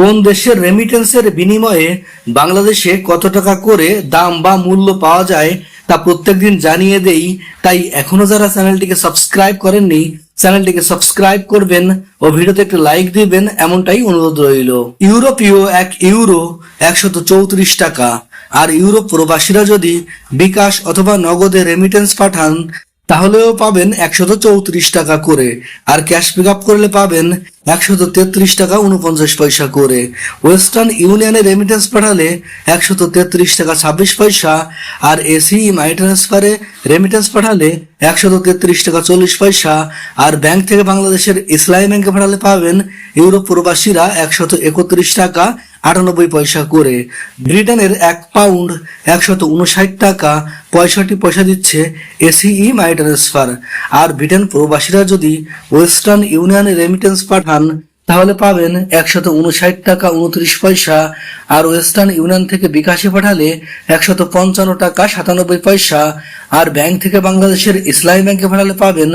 কোন দেশের রেমিটেন্সের বিনিময়ে বাংলাদেশে কত টাকা করে দাম বা মূল্য পাওয়া যায় তা প্রত্যেকদিন জানিয়ে দেই। তাই এখনও যারা চ্যানেলটিকে সাবস্ক্রাইব করেননি, চ্যানেলটিকে সাবস্ক্রাইব করবেন ও ভিডিওতে একটি লাইক দিবেন, এমনটাই অনুরোধ রইল। ইউরোপীয় এক ইউরো একশত চৌত্রিশ টাকা। আর ইউরোপ প্রবাসীরা যদি বিকাশ অথবা নগদে রেমিটেন্স পাঠান, তাহলেও পাবেন একশত চৌত্রিশ টাকা করে। আর ক্যাশ পিক আপ করলে পাবেন একশত তেত্রিশ টাকা উনপঞ্চাশ পয়সা করে। ওয়েস্টার্ন ইউনিয়নে রেমিটেন্স পাঠালে একশত তেত্রিশ টাকা ছাব্বিশ পয়সা, আর এসি মাই ট্রান্সফারে রেমিটেন্স পাঠালে একশত তেত্রিশ টাকা চল্লিশ পয়সা, আর ব্যাংক থেকে বাংলাদেশের ইসলামী ব্যাংকে পাঠালে পাবেন ইউরোপ প্রবাসীরা একশত একত্রিশ টাকা আটানব্বই পয়সা করে। ব্রিটেনের এক পাউন্ড একশত উনষাট টাকা পঁয়ষট্টি পয়সা দিচ্ছে A C E my transfer R Britain প্রবাসীরা যদি ওয়েস্টার্ন ইউনিয়নে রেমিটেন্স পাঠান তাহলে পাবেন একশত উনষাট টাকা উনত্রিশ পয়সা, আর ওয়েস্টার্ন ইউনিয়ন থেকে বিকাশে পাঠালে একশত পঞ্চান্ন টাকা সাতানব্বই পয়সা, আর ব্যাংক থেকে বাংলাদেশের ইসলামী ব্যাংকে পাঠালে পাবেন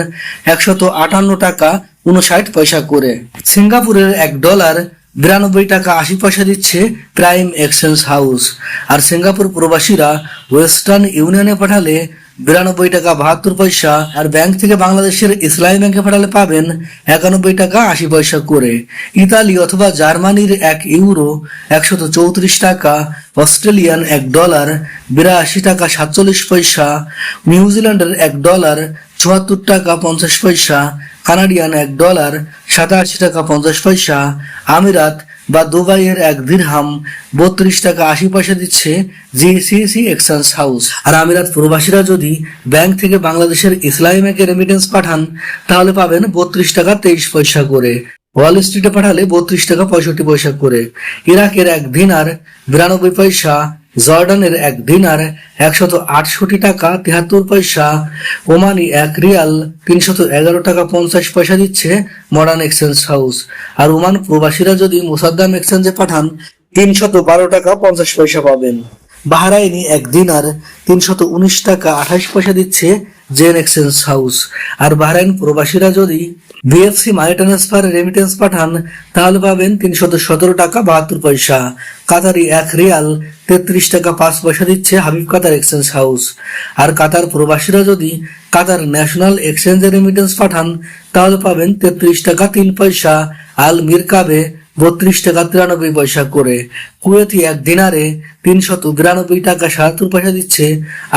একশত আটান্ন টাকা উনষাট পয়সা করে। সিঙ্গাপুরের এক ডলার বিরানব্বই টাকা আশি পয়সা দিচ্ছে প্রাইম এক্সচেঞ্জ হাউস। আর সিঙ্গাপুর প্রবাসীরা ওয়েস্টার্ন ইউনিয়নে পাঠালে বিরানব্বই টাকা বাহাত্তর পয়সা আর ব্যাংক থেকে বাংলাদেশের ইসলামী ব্যাংকে পাঠালে পাবেন একানব্বই টাকা আশি পয়সা করে। ইতালি অথবা জার্মানির এক ইউরো একশত চৌত্রিশ টাকা, অস্ট্রেলিয়ান এক ডলার বিরাশি টাকা সাতচল্লিশ পয়সা নিউজিল্যান্ডের এক ডলার চুয়াত্তর টাকা পঞ্চাশ পয়সা, কানাডিয়ান এক ডলার সাতাশি টাকা পঞ্চাশ পয়সা, আমিরাত বা দুবাইয়ের এক দিরহাম বত্রিশ টাকা আশি পয়সা দিচ্ছে জি জিসিসি এক্সচেঞ্জ হাউস আর আমিরাত প্রবাসীরা যদি ব্যাংক থেকে বাংলাদেশের ইসলামী ব্যাংকে রেমিটেন্স পাঠান, তাহলে পাবেন বত্রিশ টাকা তেইশ পয়সা করে। ওয়াল স্ট্রিটে পাঠালে বত্রিশ টাকা পঁয়ষট্টি পয়সা করে। ইরাকের এক দিনার বিরানব্বই পয়সা জর্ডানের এক দিনার একশত আটষট্টি টাকা তিহাত্তর পয়সা, ওমানি এক রিয়াল তিনশত এগারো টাকা পঞ্চাশ পয়সা দিচ্ছে মডার্ন এক্সচেঞ্জ হাউস আর ওমান প্রবাসীরা যদি মোসাদ্দাম এক্সচেঞ্জে পাঠান, তিনশত বারো টাকা পঞ্চাশ পয়সা পাবেন। বাহারাইনি এক দিনার তিনশত উনিশ টাকা আঠাশ পয়সা দিচ্ছে জেন এক্সচেঞ্জ হাউস। আর বাহরাইন প্রবাসীরা যদি বিএফসি মানি ট্রান্সফার রেমিটেন্স পাঠান, তাহলে পাবেন তিনশত সতেরো টাকা বাহাত্তর পয়সা। কাতারি এক রিয়াল তেত্রিশ টাকা পাঁচ পয়সা দিচ্ছে হাবিব কাতার এক্সচেঞ্জ হাউস। আর কাতার প্রবাসীরা যদি কাতার ন্যাশনাল এক্সচেঞ্জে রেমিটেন্স পাঠান, তাহলে পাবেন তেত্রিশ টাকা তিন পয়সা। আল মিরকাবে বত্রিশ টাকা তিরানব্বই পয়সা করে। কুয়েতি এক দিনারে তিনশত বিরানব্বই টাকা সাতাত্তর পয়সা দিচ্ছে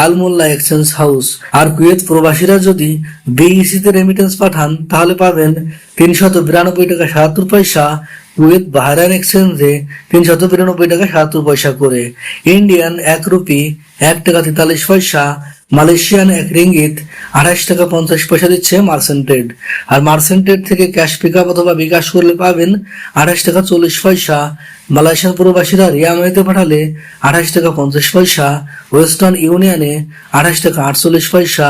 আলমোল্লা এক্সচেঞ্জ হাউস। আর কুয়েত প্রবাসীরা যদি বিইসিতে রেমিটেন্স পাঠান, তাহলে পাবেন তিনশত বিরানব্বই টাকা সাতাত্তর পয়সা কুয়েত বাহরাইন এক্সচেঞ্জে তিনশত বিরানব্বই টাকা সাতাত্তর পয়সা করে। ইন্ডিয়ান এক রুপি এক টাকা তেতাল্লিশ পয়সা মালয়েশিয়ান এক রিঙ্গিত আঠাশ টাকা পঞ্চাশ পয়সা দিচ্ছে মার্সেন্টেড আর মার্সেন্টেড থেকে ক্যাশ পিক আপ অথবা বিকাশ করলে পাবেন আঠাশ টাকা চল্লিশ পয়সা। মালয়েশিয়ান প্রবাসীরা রিয়ামাইতে পাঠালে আঠাশ টাকা পঞ্চাশ পয়সা। ওয়েস্টার্ন ইউনিয়নে আঠাশ টাকা আটচল্লিশ পয়সা।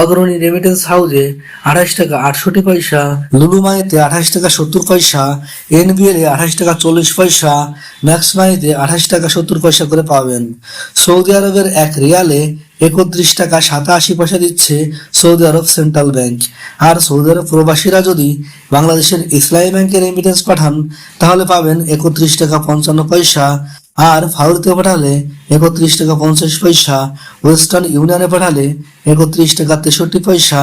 অগ্রণী রেমিটেন্স হাউসে আঠাশ টাকা আটষট্টি পয়সা। লুলুমাইতে আঠাশ টাকা সত্তর পয়সা। এনবিএল এ আঠাশ টাকা চল্লিশ পয়সা। ম্যাক্সমাইতে আঠাশ টাকা সত্তর পয়সা করে পাবেন। সৌদি আরবের এক রিয়ালে একত্রিশ টাকা সাতাশি পয়সা দিচ্ছে সৌদি আরব সেন্ট্রাল ব্যাংক। আর সৌদি আরব প্রবাসীরা যদি বাংলাদেশের ইসলামী ব্যাংকে রেমিটেন্স পাঠান, তাহলে পাবেন একত্রিশ টাকা পঞ্চান্ন পয়সা। আর ফাউরিতে পাঠালে একত্রিশ টাকা পঞ্চাশ পয়সা। ওয়েস্টার্ন ইউনিয়নে পাঠালে একত্রিশ টাকা তেষট্টি পয়সা।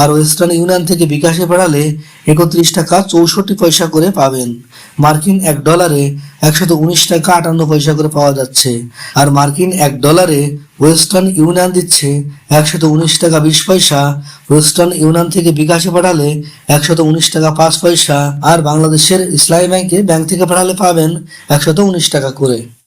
আর ওয়েস্টার্ন ইউনিয়ন থেকে বিকাশে পাঠালে একত্রিশ টাকা চৌষট্টি পয়সা করে পাবেন। মার্কিন এক ডলারে একশত উনিশ টাকা আটান্ন পয়সা করে পাওয়া যাচ্ছে। আর মার্কিন এক ডলারে ওয়েস্টার্ন ইউনিয়ন দিচ্ছে একশত উনিশ টাকা বিশ পয়সা, ওয়েস্টার্ন ইউনিয়ন থেকে বিকাশে পাঠালে একশত উনিশ টাকা পাঁচ পয়সা, আর বাংলাদেশের ইসলামী ব্যাংকে ব্যাংক থেকে পাঠালে পাবেন একশত উনিশ টাকা করে।